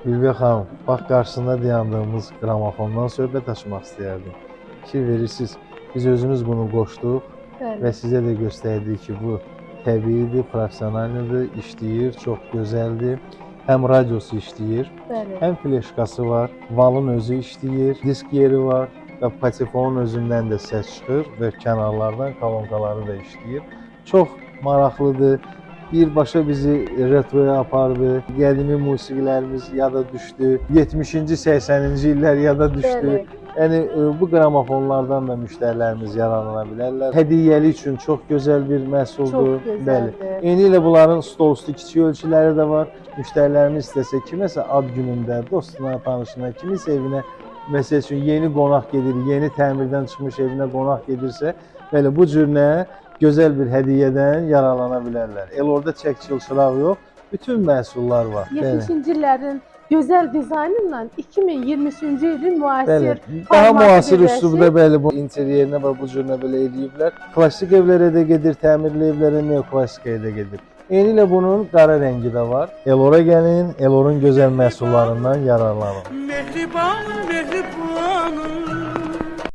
Ülviyə xanım, bax qarşısında dayandığımız qramofondan söhbət açmaq istəyərdim. Fikir verirsiniz, biz özümüz bunu qoşduq Bəli. və sizə də göstərdik ki, bu təbiidir, professionaldır, işləyir, çox gözəldir. Həm radiosu işləyir, Bəli. həm fleşkası var, valın özü işləyir, disk yeri var və patifonun özündən də səs çıxır və kənarlardan kolonkaları da işləyir. Çox maraqlıdır. Birbaşa bizi retroya apardı. Qədimi musiqilərimiz yada düşdü. 70-ci, 80-ci illər yada düşdü. Bəli. Yəni e, bu qramofonlardan da müştərilərimiz yararlana bilərlər. Hədiyyəlik üçün çox gözəl bir məhsuldur. Çox gözəldir. Eyni ilə bunların stol üstü kiçik ölçüləri də var. Müştərilərimiz istəsə kiməsə ad günündə, dostuna, tanışına, kiminsə evinə məsəl üçün yeni qonaq gedir, yeni təmirdən çıxmış evinə qonaq gedirsə, belə bu cür nə gözəl bir hədiyyədən yararlana bilərlər. El orada çək çılçıraq yox, bütün məhsullar var. Bəli. 70-ci illərin gözəl dizaynıyla 2023-cü ilin müasir Bəli. Daha müasir üslubda bəli bu interyerinə və bu cürünə belə eləyiblər. Klassik evlərə də gedir, təmirli evlərə, neoklassikaya da gedir. Eyni ilə bunun qara rəngi də var. Elora gəlin, Elorun gözəl məhsullarından yararlanın. Mehriban mehribanım